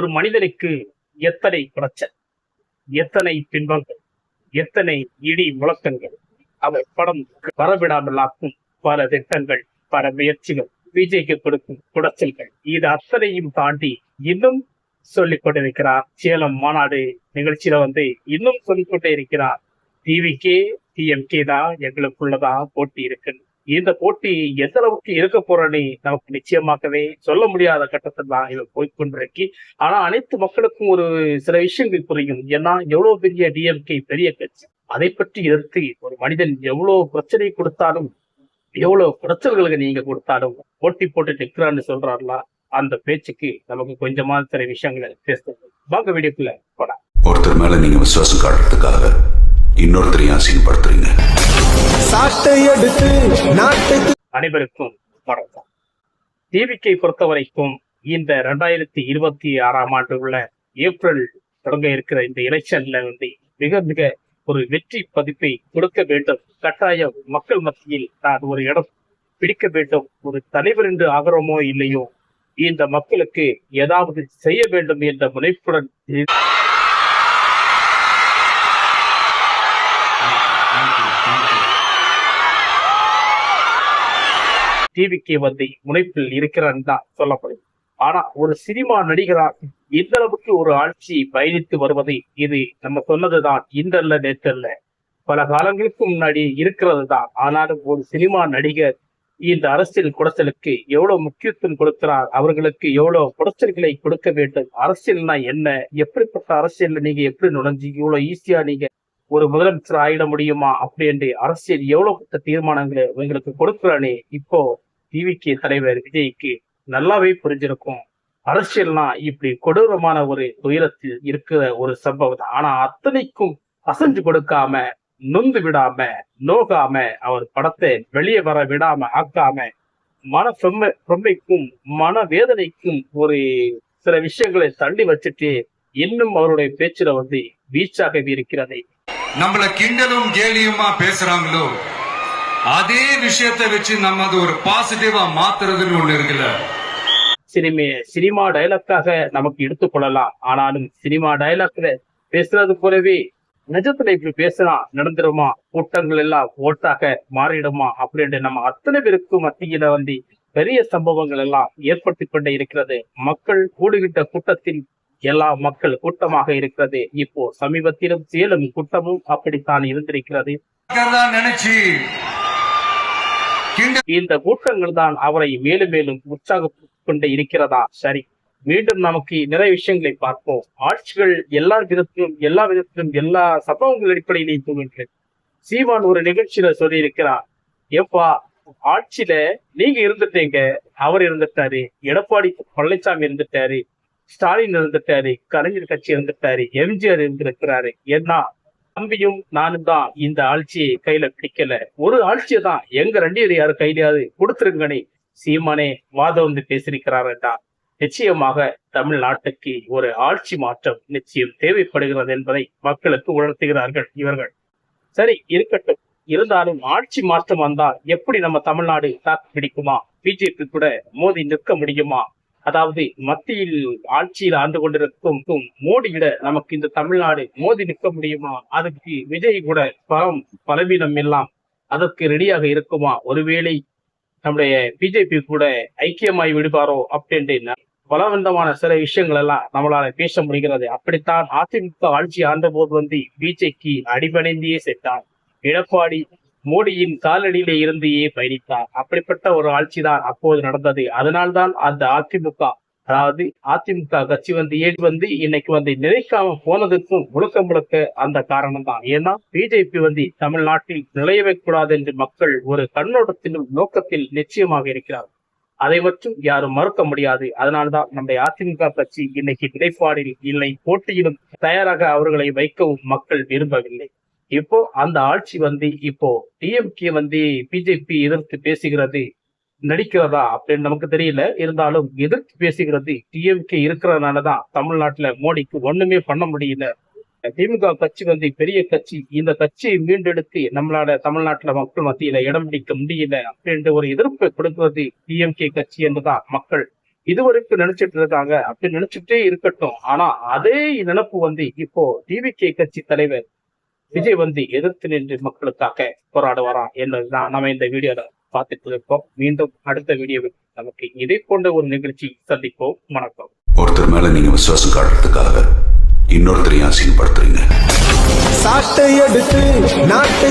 ஒரு மனிதனுக்கு எத்தனை பிரச்சனை எத்தனை பின்பங்கள் எத்தனை இடி முழக்கங்கள் அவர் படம் வரவிடாமலாக்கும் பல திட்டங்கள் பல முயற்சிகள் விஜய்க்கு கொடுக்கும் குடைச்சல்கள். இது அத்தனையும் தாண்டி இன்னும் சொல்லிக் கொண்டிருக்கிறார் சேலம் மாநாடு நிகழ்ச்சியில வந்து இன்னும் சொல்லிக் கொண்டே இருக்கிறார். டிவிக்கே டிஎம்கே தான் எங்களுக்குள்ளதான் போட்டி இருக்கு இந்த போட்டி எந்த அளவுக்கு இருக்க போறேன்னு நமக்கு நிச்சயமாகவே சொல்ல முடியாத கட்டத்தில் தான் இவர் போய்கொண்டிருக்கு ஆனா அனைத்து மக்களுக்கும் ஒரு சில விஷயங்கள் புரியும். ஏன்னா எவ்வளவு பெரிய டிஎம்கே பெரிய கட்சி அதை பற்றி எதிர்த்து ஒரு மனிதன் எவ்வளவு பிரச்சனை கொடுத்தாலும் எவ்வளவு பிரச்சனைகளுக்கு நீங்க கொடுத்தாலும் போட்டி போட்டு நிற்கிறான்னு சொல்றாருல அந்த பேச்சுக்கு நமக்கு கொஞ்சமா சில விஷயங்களை பேசுறது வாங்க வீடியோக்குள்ள போட ஒருத்தர் மேல நீங்க விசுவாசம் காட்டுறதுக்காக இன்னொருத்தரையும் அசிங்கப்படுத்துறீங்க சாட்டை அனைவருக்கும் வணக்கம். டிவிக்கை பொறுத்த வரைக்கும் இந்த ரெண்டாயிரத்தி இருபத்தி ஆறாம் ஆண்டு உள்ள ஏப்ரல் தொடங்க இருக்கிற இந்த எலெக்ஷன்ல வந்து மிக மிக ஒரு வெற்றி பதிப்பை கொடுக்க வேண்டும். கட்டாயம் மக்கள் மத்தியில் நான் ஒரு இடம் பிடிக்க வேண்டும். ஒரு தலைவர் என்று ஆகிறோமோ இல்லையோ இந்த மக்களுக்கு ஏதாவது செய்ய வேண்டும் என்ற முனைப்புடன் டிவிக்கு வந்து முனைப்பில் இருக்கிறான்னு தான் சொல்லப்படும். ஆனா ஒரு சினிமா நடிகராக எந்த அளவுக்கு ஒரு ஆட்சி பயணித்து வருவது இது நம்ம சொன்னதுதான். இன்றல்ல நேற்றல்ல. பல காலங்களுக்கு முன்னாடி இருக்கிறது தான் ஆனாலும் ஒரு சினிமா நடிகர் இந்த அரசியல் குடைச்சலுக்கு எவ்வளவு முக்கியத்துவம் கொடுக்கிறார் அவர்களுக்கு எவ்வளவு குடைச்சல்களை கொடுக்க வேண்டும் அரசியல்னா என்ன எப்படிப்பட்ட அரசியல் நீங்க எப்படி நுழைஞ்சு இவ்வளவு ஈஸியா நீங்க ஒரு முதலமைச்சர் ஆயிட முடியுமா? அப்படின்ட்டு அரசியல் எவ்வளவு தீர்மானங்களை உங்களுக்கு கொடுக்கிறானே இப்போ டிவிக்கு தலைவர் விஜய்க்கு நல்லாவே புரிஞ்சிருக்கும். அரசியல்னா இப்படி கொடூரமான ஒரு துயரத்தில் இருக்கிற ஒரு சம்பவம் தான். ஆனா அத்தனைக்கும் அசைஞ்சு கொடுக்காம நொந்து விடாம நோகாம அவர் படத்தை வெளியே வர விடாம ஆக்காம மன சொம்ம சொம்மைக்கும் மன வேதனைக்கும் ஒரு சில விஷயங்களை தள்ளி வச்சுட்டு இன்னும் அவருடைய பேச்சுல வந்து வீச்சாகவே இருக்கிறது. நம்மள கிண்டலும் கேலியுமா பேசுறாங்களோ? அதே விஷயத்தை வச்சு நம்ம அது ஒரு பாசிட்டிவா மாத்துறதுன்னு ஒண்ணு இருக்குல்ல. சினிமே சினிமா டைலாக்காக நமக்கு எடுத்துக்கொள்ளலாம் ஆனாலும் சினிமா டைலாக்ல பேசுறது போலவே நிஜத்துல இப்படி பேசினா நடந்துருமா? கூட்டங்கள் எல்லாம் ஓட்டாக மாறிடுமா? அப்படின்ட்டு நம்ம அத்தனை பேருக்கும் மத்தியில வந்து பெரிய சம்பவங்கள் எல்லாம் ஏற்பட்டு கொண்டே இருக்கிறது. மக்கள் கூடுகிட்ட கூட்டத்தில் எல்லா மக்கள் கூட்டமாக இருக்கிறது. இப்போ சமீபத்திலும் சேலம் கூட்டமும் அப்படித்தான் இருந்திருக்கிறது. நினைச்சு இந்த கூட்டங்கள் தான் அவரை மேலும் மேலும் உற்சாகப்பட்டு கொண்டே இருக்கிறதா? சரி மீண்டும் நமக்கு நிறைய விஷயங்களை பார்ப்போம். ஆட்சிகள் எல்லா விதத்திலும் எல்லா விதத்திலும் எல்லா சம்பவங்கள் அடிப்படையிலேயும் தோன்றுகிறது. சீமான் ஒரு நிகழ்ச்சியில சொல்லி இருக்கிறார் எப்பா ஆட்சியில நீங்க இருந்துட்டீங்க அவர் இருந்துட்டாரு எடப்பாடி பழனிசாமி இருந்துட்டாரு ஸ்டாலின் இருந்துட்டாரு கலைஞர் கட்சி இருந்துட்டாரு எம்ஜிஆர் இருந்திருக்கிறாரு ஏன்னா தம்பியும் நானும் தான் இந்த ஆட்சியை கையில பிடிக்கல. ஒரு ஆட்சியை தான் எங்க ரெண்டு கையிலாவது கொடுத்துருங்கனே. சீமானே வாதம் வந்து பேசியிருக்கிறாரா நிச்சயமாக தமிழ்நாட்டுக்கு ஒரு ஆட்சி மாற்றம் நிச்சயம் தேவைப்படுகிறது என்பதை மக்களுக்கு உணர்த்துகிறார்கள் இவர்கள். சரி இருக்கட்டும். இருந்தாலும் ஆட்சி மாற்றம் வந்தால் எப்படி நம்ம தமிழ்நாடு தாக்கு பிடிக்குமா? பிஜேபி கூட மோதி நிற்க முடியுமா? அதாவது மத்தியில் ஆட்சியில் ஆண்டு கொண்டிருக்கும் மோடியிட நமக்கு இந்த தமிழ்நாடு மோதி நிற்க முடியுமா? அதுக்கு விஜய் கூட பலம் பலவீனம் எல்லாம் அதற்கு ரெடியாக இருக்குமா? ஒருவேளை நம்முடைய பிஜேபி கூட ஐக்கியமாய் விடுவாரோ அப்படின்ட்டு பலவந்தமான சில விஷயங்கள் எல்லாம் நம்மளால பேச முடிகிறது. அப்படித்தான் அதிமுக ஆட்சி ஆண்ட போது வந்து பிஜேபி அடிபணிந்தே சென்றார். எடப்பாடி மோடியின் காலடியிலே இருந்தே பயணித்தார். அப்படிப்பட்ட ஒரு ஆட்சி தான் அப்போது நடந்தது. அதனால்தான் அந்த அதிமுக அதாவது அதிமுக கட்சி வந்து ஏறி வந்து இன்னைக்கு வந்து நினைக்காம போனதுக்கும் முழுக்க முழுக்க அந்த காரணம் தான் ஏன்னா பிஜேபி வந்து தமிழ்நாட்டில் நிலையவே கூடாது என்று மக்கள் ஒரு கண்ணோட்டத்திலும் நோக்கத்தில் நிச்சயமாக இருக்கிறார் அதை மட்டும் யாரும் மறுக்க முடியாது. அதனால்தான் நம்முடைய அதிமுக கட்சி இன்னைக்கு நிலைப்பாடில் இல்லை. போட்டியிலும் தயாராக அவர்களை வைக்கவும் மக்கள் விரும்பவில்லை. இப்போ அந்த ஆட்சி வந்து இப்போ டிஎம்கே வந்து பிஜேபி எதிர்த்து பேசுகிறது நடிக்கிறதா அப்படின்னு நமக்கு தெரியல. இருந்தாலும் எதிர்த்து பேசுகிறது டிஎம்கே இருக்கிறதுனாலதான் தமிழ்நாட்டுல மோடிக்கு ஒண்ணுமே பண்ண முடியல. திமுக கட்சி வந்து பெரிய கட்சி. இந்த கட்சியை மீண்டெடுத்து நம்மளால தமிழ்நாட்டுல மக்கள் மத்தியில இடம் பிடிக்க முடியல அப்படின்ற ஒரு எதிர்ப்பை கொடுக்கிறது டிஎம்கே கட்சி என்றுதான் மக்கள். இதுவரைக்கும் நினைச்சிட்டு இருக்காங்க. அப்படி நினைச்சிட்டே இருக்கட்டும். ஆனா அதே நினைப்பு வந்து இப்போ டிவிகே கட்சி தலைவர் விஜய் வந்து எதிர்த்து நின்று மக்களுக்காக போராடுவாரா என்பதுதான் நம்ம இந்த வீடியோல பார்த்துட்டு இருக்கோம் மீண்டும் அடுத்த வீடியோவில் நமக்கு இதை போன்ற ஒரு நிகழ்ச்சி சந்திப்போம். வணக்கம். ஒருத்தர் மேல நீங்க விசுவாசம் காட்டுறதுக்காக இன்னொருத்தரையும் அசிங்கப்படுத்துறீங்க. சாட்டை எடுத்து நாட்டை